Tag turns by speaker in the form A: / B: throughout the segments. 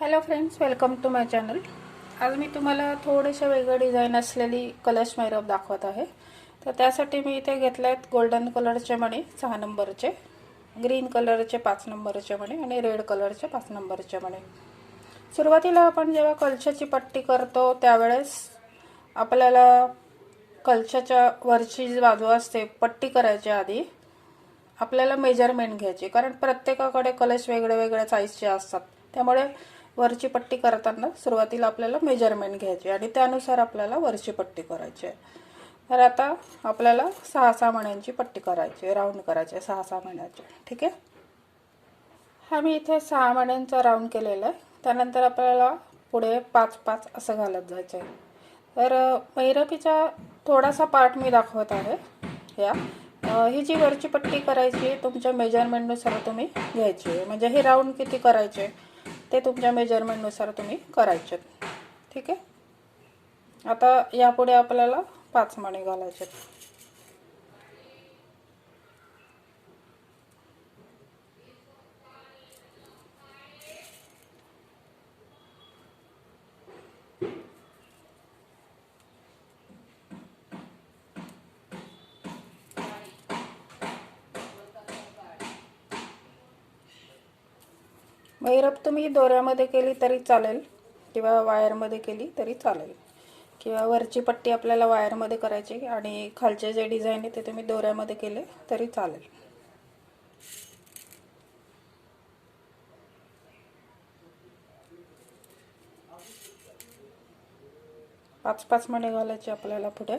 A: Hello friends welcome to my channel आज मी तुम्हाला थोडेसे वेगळं डिझाईन असलेली कलश मैरप दाखवत आहे. तर त्यासाठी मी इथे घेतले आहेत गोल्डन कलरचे मणी सहा नंबरचे ग्रीन कलरचे पाच नंबरचे मणी आणि रेड कलरचे पाच नंबरचे मणी सुरुवातीला आपण जेव्हा कलशाची पट्टी करतो त्यावेळेस आपल्याला कलशाच्या वरची जी बाजू असते पट्टी करायच्या आधी आपल्याला मेजरमेंट घ्यायची. कारण प्रत्येकाकडे कलश वेगळ्या वेगळ्या साईजचे असतात. त्यामुळे वरची पट्टी करताना सुरुवातीला आपल्याला मेजरमेंट घ्यायची आणि त्यानुसार आपल्याला वरची पट्टी करायची आहे. तर आता आपल्याला सहा सहा महिन्यांची पट्टी करायची आहे राऊंड करायची सहा सहा महिन्याची ठीक आहे? हा मी इथे सहा महिन्यांचा राऊंड केलेला आहे. त्यानंतर आपल्याला पुढे पाच पाच असं घालत जायचं आहे तर मैरपीचा थोडासा पार्ट मी दाखवत आहे. या. ही जी वरची पट्टी करायची आहे, तुमच्या मेजरमेंटनुसार तुम्ही घ्यायची. आहे म्हणजे हे राऊंड किती करायचे ते तुमच्या मेजरमेंटनुसार तुम्ही करायचे. ठीक आहे? आता यापुढे आपल्याला पाच मणी घालायचे. मैरप तुम्ही दोऱ्यामध्ये केली तरी चालेल. किंवा वायरमध्ये केली तरी चालेल. किंवा वरची पट्टी आपल्याला वायरमध्ये करायची आणि खालचे जे डिझाईन आहे ते तुम्ही दोऱ्यामध्ये केले तरी चालेल. पाच पाच मणे घालायचे आपल्याला पुढे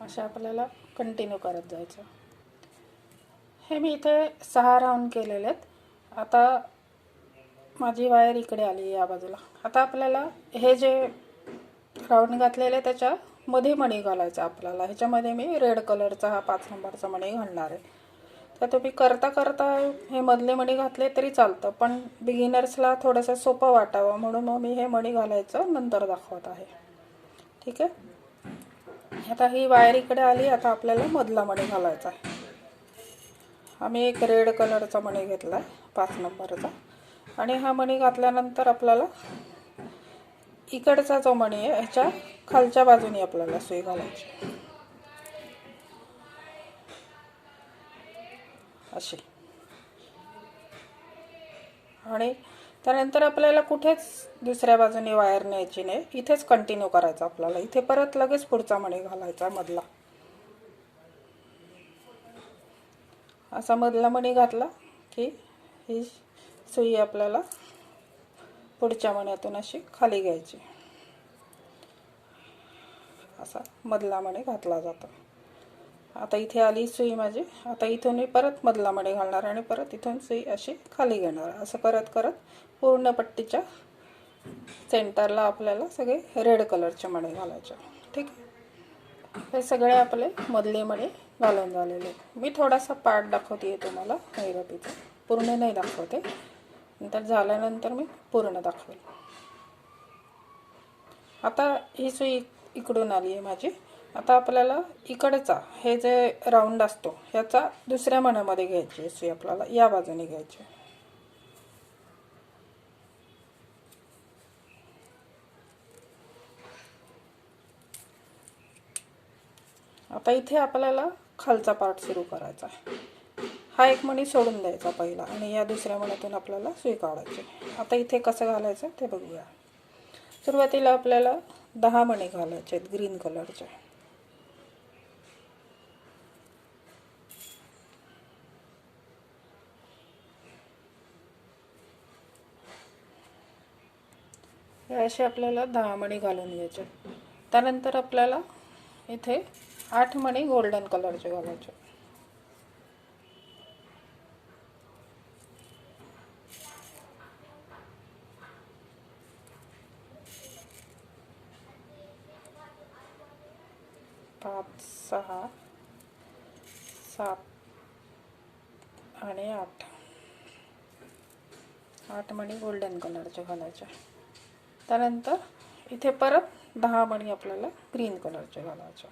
A: अशा आपल्याला कंटिन्यू करत जायचं. हे मी इथे सहा राऊंड केलेले आहेत. आता माझी वायर इकडे आली या बाजूला. आता आपल्याला हे जे राऊंड घातलेले त्याच्या मध्ये मणी घालायचा आपल्याला. ह्याच्यामध्ये मी रेड कलरचा हा पाच नंबरचा मणी घालणार आहे. तर तुम्ही करता करता हे मधले मणी घातले तरी चालतं पण बिगिनर्सला थोडंसं सोपं वाटावं म्हणून मग मी हे मणी घालायचं नंतर दाखवत आहे. ठीक आहे? आता ही वायर इकडे आली आता आपल्याला मधला मणी घालायचा आहे. आम्ही एक रेड कलरचा मणी घेतला आहे पाच नंबरचा. आणि हा मणी घातल्यानंतर आपल्याला इकडचा जो मणी आहे ह्याच्या खालच्या बाजूने आपल्याला सुई घालायची. अशी. आणि त्यानंतर आपल्याला कुठेच दुसऱ्या बाजूने वायर न्यायची नाही. इथेच कंटिन्यू करायचा आपल्याला. इथे परत लगेच पुढचा मणी घालायचा मधला. असा मधला मणी घातला की ही सुई आपल्याला पुढच्या मण्यातून अशी खाली घ्यायची. असा मधला मणी घातला जातो. आता इथे आली सुई माझी. आता इथून मी परत मधला मणी घालणार आणि परत इथून सुई अशी खाली घेणार. असं करत करत पूर्ण पट्टीच्या सेंटरला आपल्याला सगळे रेड कलरचे मणी घालायचे. ठीक आहे? हे सगळे आपले मधले मणे घालून झालेले मी थोडासा पार्ट दाखवते तुम्हाला मैरपीचा पूर्ण नाही दाखवते. नंतर झाल्यानंतर मी पूर्ण दाखवेल. आता ही सुई इकडून आली आहे माझी. आता आपल्याला इकडचा हे जे राऊंड असतो ह्याचा दुसऱ्या मण्यामध्ये घ्यायची आहे सुई आपल्याला. या बाजूने घ्यायची आता इथे आपल्याला खालचा पार्ट सुरू करायचा आहे. हा एक मणी सोडून द्यायचा पहिला आणि या दुसऱ्या मणीतून आपल्याला सुई काढायची आता इथे कसं घालायचं ते बघूया. सुरुवातीला आपल्याला दहा मणी घालायचे आहेत ग्रीन कलरचे असे आपल्याला दहा मणी घालून घ्यायचे त्यानंतर आपल्याला इथे आठ मणी गोल्डन कलरचे घालायचे. पाच सहा सात आणि आठ. आठ मणी गोल्डन कलरचे घालायचे. त्यानंतर इथे परत दहा मणी आपल्याला ग्रीन कलरचे घालायचे.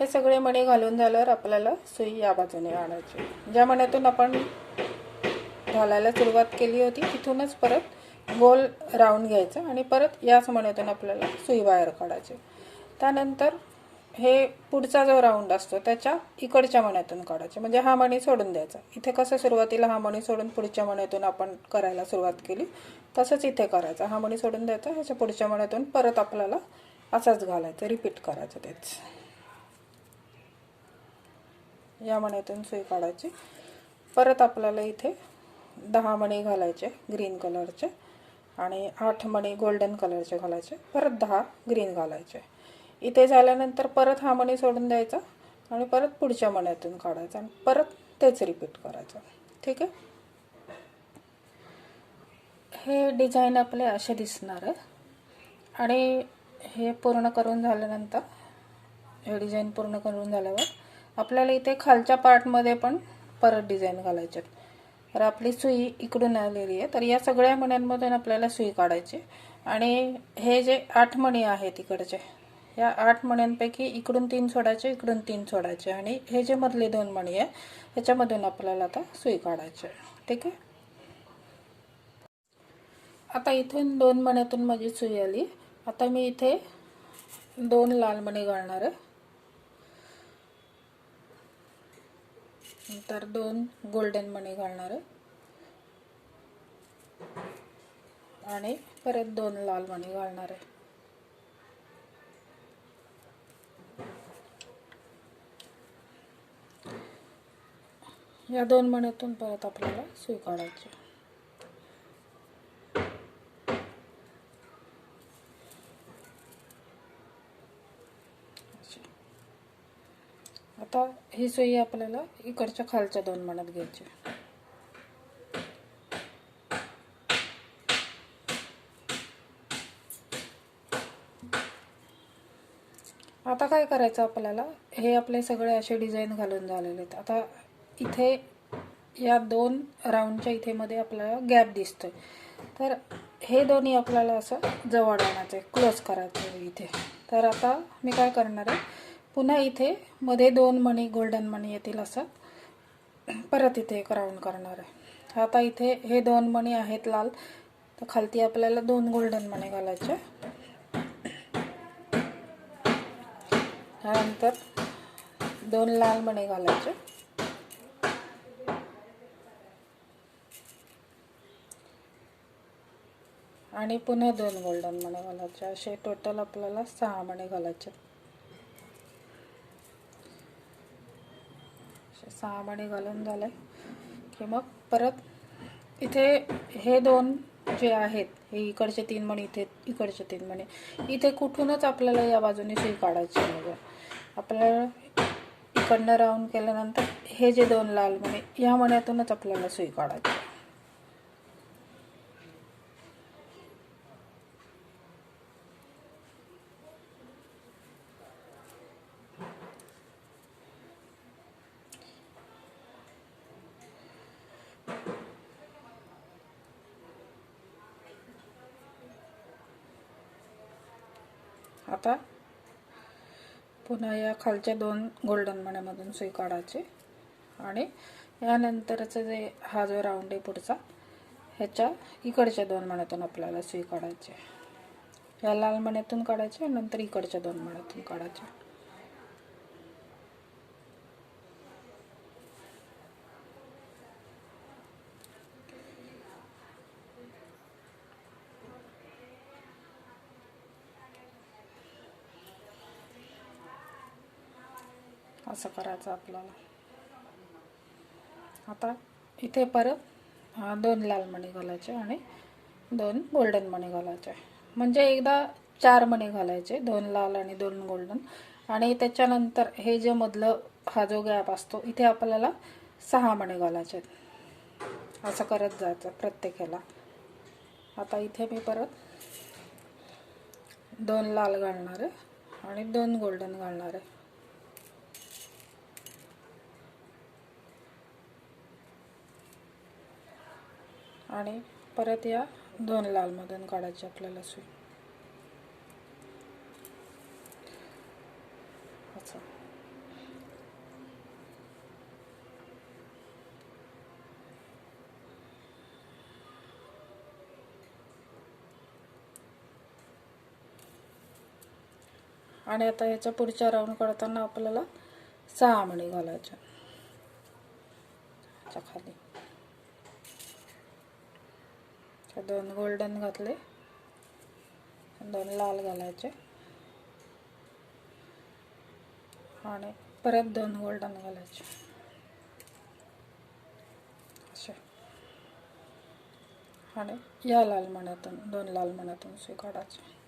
A: हे सगळे मणी घालून झाल्यावर आपल्याला सुई या बाजूने आणायची. ज्या मण्यातून आपण घालायला सुरुवात केली होती तिथूनच परत गोल राऊंड घ्यायचं आणि परत याच मण्यातून आपल्याला सुई बाहेर काढायची. त्यानंतर हे पुढचा जो राऊंड असतो त्याच्या इकडच्या मण्यातून काढायचे. म्हणजे हा मणी सोडून द्यायचा. इथे कसं सुरुवातीला हा मणी सोडून पुढच्या मण्यातून आपण करायला सुरुवात केली तसंच इथे करायचं. हा मणी सोडून द्यायचा ह्याच्या पुढच्या मण्यातून परत आपल्याला असाच घालायचं रिपीट करायचं तेच. या मण्यातून सुई काढायची. परत आपल्याला इथे दहा मणी घालायचे ग्रीन कलरचे आणि आठ मणी गोल्डन कलरचे घालायचे. परत दहा ग्रीन घालायचे. इथे झाल्यानंतर परत हा मणी सोडून द्यायचा आणि परत पुढच्या मण्यातून काढायचा आणि परत तेच रिपीट करायचं. ठीक आहे? हे डिझाईन आपले असे दिसणार आहे. आणि हे पूर्ण करून झाल्यानंतर हे डिझाईन पूर्ण करून झाल्यावर आपल्याला इथे खालच्या पार्टमध्ये पण परत डिझाईन घालायचे तर आपली सुई इकडून आलेली आहे. तर या सगळ्या मण्यांमधून आपल्याला सुई काढायची आणि हे जे आठ मणी आहेत इकडचे या आठ मण्यांपैकी इकडून तीन सोडायचे इकडून तीन सोडायचे. आणि हे जे मधले दोन मणी आहे ह्याच्यामधून आपल्याला आता सुई काढायची आहे. ठीक आहे? आता इथून दोन मण्यातून माझी सुई आली. आता मी इथे दोन लाल मणी घालणार आहे. नंतर दोन गोल्डन मणी घालणार आहे. आणि परत दोन लाल मणी घालणार आहे. या दोन मण्यातून परत आपल्याला सुई काढायची आता ही सोयी आपल्याला इकडच्या खालच्या दोन मनात घ्यायची. आता काय करायचं आपल्याला? हे आपले सगळे असे डिझाईन घालून झालेले आहेत. आता इथे या दोन राऊंडच्या इथे मध्ये आपल्याला गॅप दिसतोय. तर हे दोन्ही आपल्याला असं जवळ आणायचं आहे क्लोज करायचं आहे इथे. तर आता मी काय करणार आहे? पुन्हा इथे मध्ये दोन मणी गोल्डन मणी येतील असं. परत इथे एक राऊंड करणार आहे. आता इथे हे दोन मणी आहेत लाल. तर खालती आपल्याला दोन गोल्डन मणी घालायचे. त्यानंतर दोन लाल मणी घालायचे. आणि पुन्हा दोन गोल्डन मणी घालायचे. असे टोटल आपल्याला सहा मणी घालायचे. सहा मणी घालून झाले की मग परत इथे हे दोन जे आहेत हे इकडचे तीन मणी इथे इकडचे तीन मणी इथे कुठूनच आपल्याला या बाजूने सुई काढायची म्हणजे आपल्याला इकडनं राऊंड केल्यानंतर हे जे दोन लाल मणी या मण्यातूनच आपल्याला सुई काढायची. आता पुन्हा या खालच्या दोन गोल्डन मण्यामधून सुई काढायची. आणि यानंतरचं जे हा जो राऊंड आहे पुढचा ह्याच्या इकडच्या दोन मण्यातून आपल्याला सुई काढायची या लाल मण्यातून काढायचे नंतर इकडच्या दोन मण्यातून काढायचे असं करायचं आपल्याला. आता इथे परत दोन लाल मणी घालायचे आणि दोन गोल्डन मणी घालायचे. म्हणजे एकदा चार मणी घालायचे दोन लाल आणि दोन गोल्डन. आणि त्याच्यानंतर हे जे मधलं हा जो गॅप असतो इथे आपल्याला सहा मणी घालायचे. आहेत. असं करत जायचं प्रत्येकाला. आता इथे मी परत दोन लाल घालणार आहे आणि दोन गोल्डन घालणार आहे. आणि परत या दोन लालमधून काढायचे आपल्याला सुई असं. आणि आता याच्या पुढच्या राऊंड काढताना आपल्याला सहा मणी घालायच्या खाली. दोन गोल्डन घातले. दोन लाल घालायचे. आणि परत दोन गोल्डन घालायचे. असे आणि या लाल मण्यातून दोन लाल मण्यातून सुई काढायचे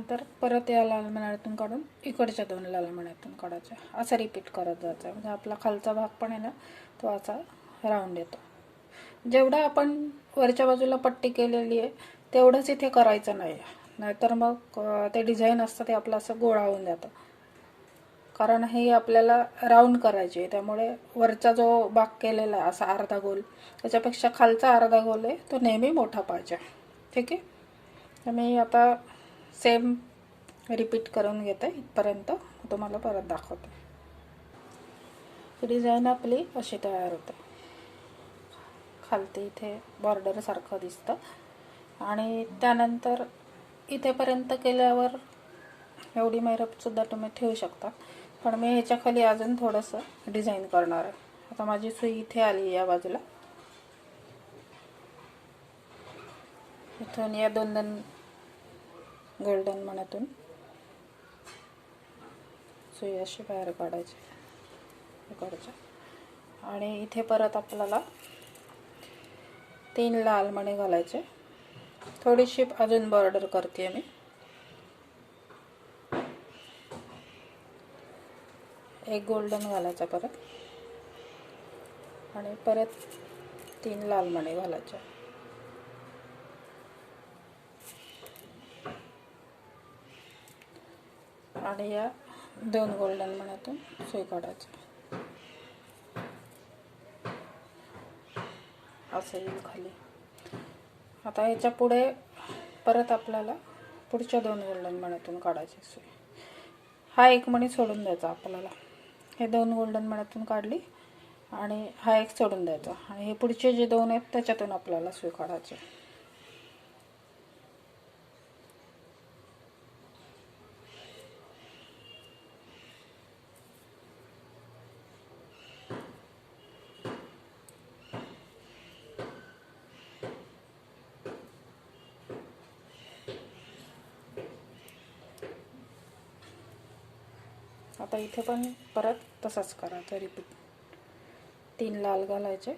A: त्यानंतर परत या लाल मण्यातून काढून इकडच्या दोन लाल मण्यातून काढायच्या. असं रिपीट करत जायचं. म्हणजे आपला खालचा भाग पण आहे ना तो असा राऊंड येतो. जेवढा आपण वरच्या बाजूला पट्टी केलेली आहे तेवढंच इथे करायचं नाही. नाहीतर मग ते डिझाईन असतं ते आपलं असं गोळा होऊन जातं. कारण हे आपल्याला राऊंड करायचे आहे. त्यामुळे वरचा जो भाग केलेला आहे असा अर्धा गोल त्याच्यापेक्षा खालचा अर्धा गोल आहे तो नेहमी मोठा पाहिजे. ठीक आहे? तर मी आता सेम रिपीट करून घेते इथपर्यंत. तुम्हाला परत दाखवते. डिझाईन आपली अशी तयार होते. खालती इथे बॉर्डरसारखं दिसतं. आणि त्यानंतर इथेपर्यंत केल्यावर एवढी मैरपसुद्धा तुम्ही ठेवू शकता. पण मी ह्याच्या खाली अजून थोडंसं डिझाईन करणार आहे. आता माझी सुई इथे आली या बाजूला. इथून या दोन दोन गोल्डन मनातून. सुई अशी बाहेर काढायची. इकडच्या आणि इथे परत आपल्याला तीन लाल मणी घालायचे. थोडीशी अजून बॉर्डर करते मी. एक गोल्डन घालायचा परत. आणि परत तीन लाल मणी घालायच्या आणि या दोन गोल्डन मण्यातून सुई काढायचं असं येईल खाली. आता याच्यापुढे परत आपल्याला पुढच्या दोन गोल्डन मण्यातून काढायची सुई हा एक मणी सोडून द्यायचा आपल्याला. हे दोन गोल्डन मण्यातून काढली आणि हा एक सोडून द्यायचा. आणि हे पुढचे जे दोन आहेत त्याच्यातून आपल्याला सुई काढायची आता इथे पण परत तसंच करायचं रिपीट तीन लाल घालायचे.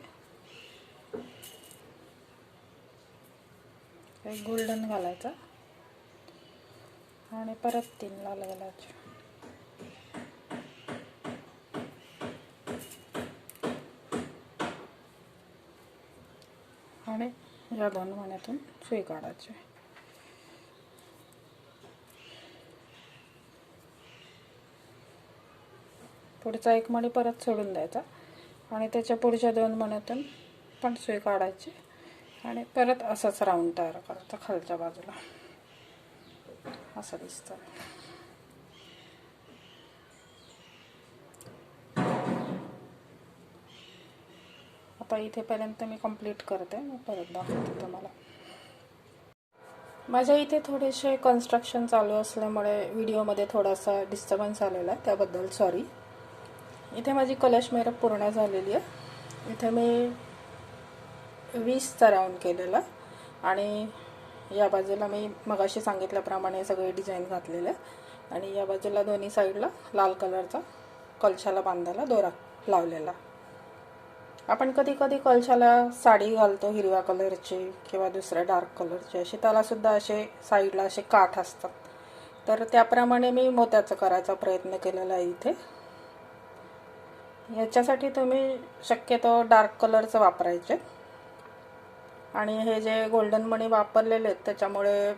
A: एक गोल्डन घालायचा. आणि परत तीन लाल घालायचे. आणि या दोन महिन्यातून सुई काढायची. पुढचा एक मणी परत सोडून द्यायचा. आणि त्याच्या पुढच्या दोन मण्यातून पण सुई काढायची. आणि परत असंच राऊंड तयार करायचा खालच्या बाजूला. असं दिसतं. आता इथेपर्यंत मी कंप्लीट करते. मग परत दाखवते तुम्हाला. माझ्या इथे थोडेसे कन्स्ट्रक्शन चालू असल्यामुळे व्हिडिओमध्ये थोडासा डिस्टर्बन्स आलेला आहे. त्याबद्दल सॉरी इथे माझी कलश मेहरप पूर्ण झालेली आहे. इथे मी वीसचा राऊंड केलेला आणि या बाजूला मी मगाशी सांगितल्याप्रमाणे सगळे डिझाईन घातलेले आहे आणि या बाजूला दोन्ही साईडला लाल कलरचा कलशाला बांधायला दोरा लावलेला. आपण कधी कधी कलशाला साडी घालतो हिरव्या कलरची किंवा दुसऱ्या डार्क कलरची. अशी त्यालासुद्धा असे साईडला असे काठ असतात. तर त्याप्रमाणे मी मोत्याचं करायचा प्रयत्न केलेला आहे इथे. ह्याच्यासाठी तुम्ही शक्यतो डार्क कलरचं वापरायचे. आणि हे जे गोल्डन मणी वापरलेले आहेत त्याच्यामुळे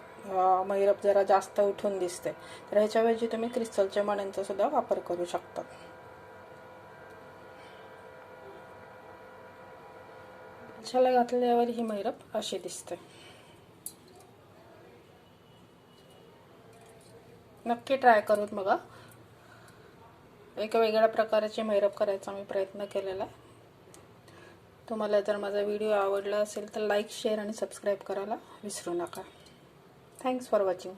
A: मैरप जरा जास्त उठून दिसते. तर ह्याच्याऐवजी तुम्ही क्रिस्टलच्या मण्यांचा सुद्धा वापर करू शकता. छाला घातल्यावर ही मैरप अशी दिसते. नक्की ट्राय करून बघा. एक वेगळ्या प्रकाराचे मैरप करायचा मी प्रयत्न केलेला. आहे तुम्हाला जर माझा व्हिडिओ आवडला असेल तर लाईक शेअर आणि सबस्क्राईब करायला विसरू नका. Thanks for watching